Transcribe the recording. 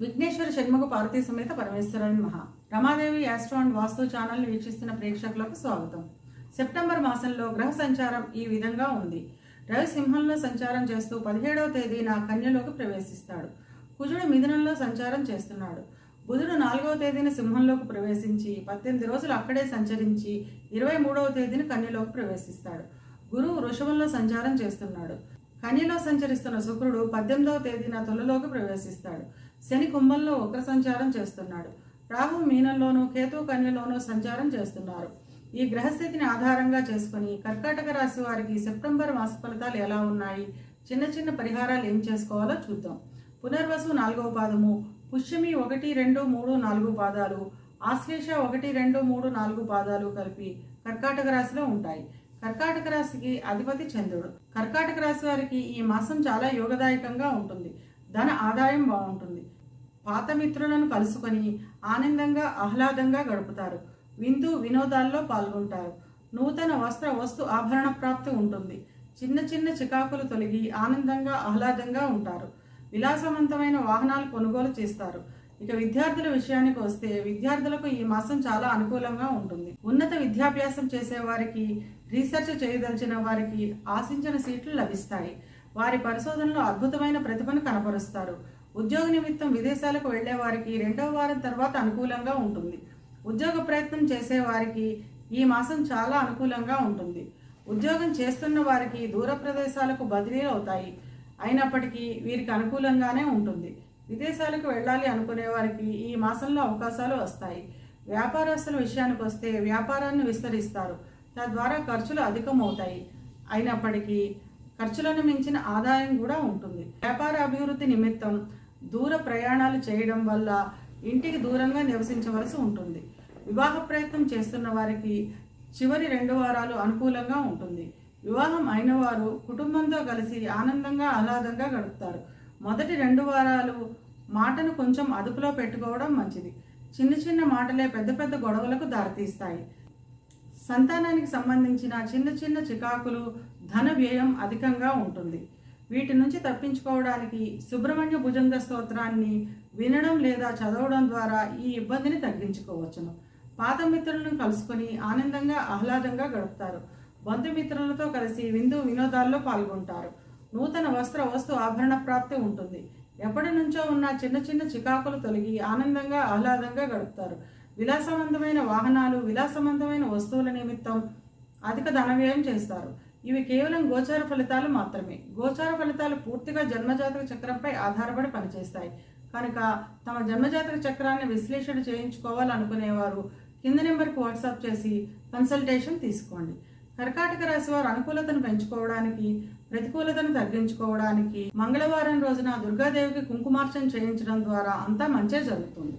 విఘ్నేశ్వర షణ్ముఖ పార్వతీ సమేత పరమేశ్వరన్ మహా. Ramadevi astro and Vastu channel వీక్షిస్తున్న ప్రేక్షకులకు స్వాగతం. సెప్టెంబర్ మాసంలో గ్రహ సంచారం ఈ విధంగా ఉంది. రవి సింహంలో సంచారం చేస్తూ పదిహేడవ తేదీన కన్యలోకి ప్రవేశిస్తాడు. కుజుడు మిథునంలో సంచారం చేస్తున్నాడు. బుధుడు నాలుగవ తేదీన సింహంలోకి ప్రవేశించి పద్దెనిమిది రోజులు అక్కడే సంచరించి ఇరవై మూడవ తేదీన కన్యలోకి ప్రవేశిస్తాడు. గురువు వృషభంలో సంచారం చేస్తున్నాడు. కన్యలో సంచరిస్తున్న శుక్రుడు పద్దెనిమిదవ తేదీన తొలలోకి ప్రవేశిస్తాడు. శని కుంభంలో ఉగ్ర సంచారం చేస్తున్నాడు. రాహు మీనంలోనూ కేతు కన్యలోనూ సంచారం చేస్తున్నారు. ఈ గ్రహస్థితిని ఆధారంగా చేసుకుని కర్కాటక రాశి వారికి సెప్టెంబర్ మాస ఫలితాలు ఎలా ఉన్నాయి చిన్న చిన్న పరిహారాలు ఏం చేసుకోవాలో చూద్దాం. పునర్వసు నాలుగవ పాదము పుష్యమి ఒకటి రెండు మూడు నాలుగు పాదాలు ఆశ్లేష ఒకటి రెండు మూడు నాలుగు పాదాలు కలిపి కర్కాటక రాశిలో ఉంటాయి. కర్కాటక రాశికి అధిపతి చంద్రుడు. కర్కాటక రాశి వారికి ఈ మాసం చాలా యోగదాయకంగా ఉంటుంది. ధన ఆదాయం బాగుంటుంది. పాత మిత్రులను కలుసుకొని ఆనందంగా ఆహ్లాదంగా గడుపుతారు. విందు వినోదాల్లో పాల్గొంటారు. నూతన వస్త్ర వస్తు ఆభరణ ప్రాప్తి ఉంటుంది. చిన్న చిన్న చికాకులు తొలగి ఆనందంగా ఆహ్లాదంగా ఉంటారు. విలాసవంతమైన వాహనాలు కొనుగోలు చేస్తారు. ఇక విద్యార్థుల విషయానికి వస్తే విద్యార్థులకు ఈ మాసం చాలా అనుకూలంగా ఉంటుంది. ఉన్నత విద్యాభ్యాసం చేసేవారికి రీసెర్చ్ చేయదలిచిన వారికి ఆశించిన సీట్లు లభిస్తాయి. వారి పరిశోధనలో అద్భుతమైన ప్రతిభను కనపరుస్తారు. ఉద్యోగ నిమిత్తం విదేశాలకు వెళ్ళే వారికి రెండవ వారం తర్వాత అనుకూలంగా ఉంటుంది. ఉద్యోగ ప్రయత్నం చేసే వారికి ఈ మాసం చాలా అనుకూలంగా ఉంటుంది. ఉద్యోగం చేస్తున్న వారికి దూర ప్రదేశాలకు బదిలీలు అవుతాయి. అయినప్పటికీ వీరికి అనుకూలంగానే ఉంటుంది. విదేశాలకు వెళ్ళాలి అనుకునే వారికి ఈ మాసంలో అవకాశాలు వస్తాయి. వ్యాపారస్తుల విషయానికి వస్తే వ్యాపారాన్ని విస్తరిస్తారు. తద్వారా ఖర్చులు అధికమవుతాయి. అయినప్పటికీ ఖర్చులను మించిన ఆదాయం కూడా ఉంటుంది. వ్యాపార అభివృద్ధి నిమిత్తం దూర ప్రయాణాలు చేయడం వల్ల ఇంటికి దూరంగా నివసించవలసి ఉంటుంది. వివాహ ప్రయత్నం చేస్తున్న వారికి చివరి రెండు వారాలు అనుకూలంగా ఉంటుంది. వివాహం అయిన వారు కుటుంబంతో కలిసి ఆనందంగా ఆహ్లాదంగా గడుపుతారు. మొదటి రెండు వారాలు మాటను కొంచెం అదుపులో పెట్టుకోవడం మంచిది. చిన్న చిన్న మాటలే పెద్ద పెద్ద గొడవలకు దారితీస్తాయి. సంతానానికి సంబంధించిన చిన్న చిన్న చికాకులు ధన వ్యయం అధికంగా ఉంటుంది. వీటి నుంచి తప్పించుకోవడానికి సుబ్రహ్మణ్య భుజంగ స్తోత్రాన్ని వినడం లేదా చదవడం ద్వారా ఈ ఇబ్బందిని తగ్గించుకోవచ్చును. పాత మిత్రులను కలుసుకొని ఆనందంగా ఆహ్లాదంగా గడుపుతారు. బంధుమిత్రులతో కలిసి విందు వినోదాల్లో పాల్గొంటారు. నూతన వస్త్ర వస్తు ఆభరణ ప్రాప్తి ఉంటుంది. ఎప్పటి నుంచో ఉన్న చిన్న చిన్న చికాకులు తొలగి ఆనందంగా ఆహ్లాదంగా గడుపుతారు. విలాసవంతమైన వాహనాలు విలాసవంతమైన వస్తువుల నిమిత్తం అధిక ధన వ్యయం చేస్తారు. ఇవి కేవలం గోచార ఫలితాలు మాత్రమే. గోచార ఫలితాలు పూర్తిగా జన్మజాతక చక్రంపై ఆధారపడి పనిచేస్తాయి. కనుక తమ జన్మజాతక చక్రాన్ని విశ్లేషణ చేయించుకోవాలనుకునేవారు కింద నెంబర్కి వాట్సాప్ చేసి కన్సల్టేషన్ తీసుకోండి. కర్కాటక రాశి వారు అనుకూలతను పెంచుకోవడానికి ప్రతికూలతను తగ్గించుకోవడానికి మంగళవారం రోజున దుర్గాదేవికి కుంకుమార్చన చేయించడం ద్వారా అంతా మంచే జరుగుతుంది.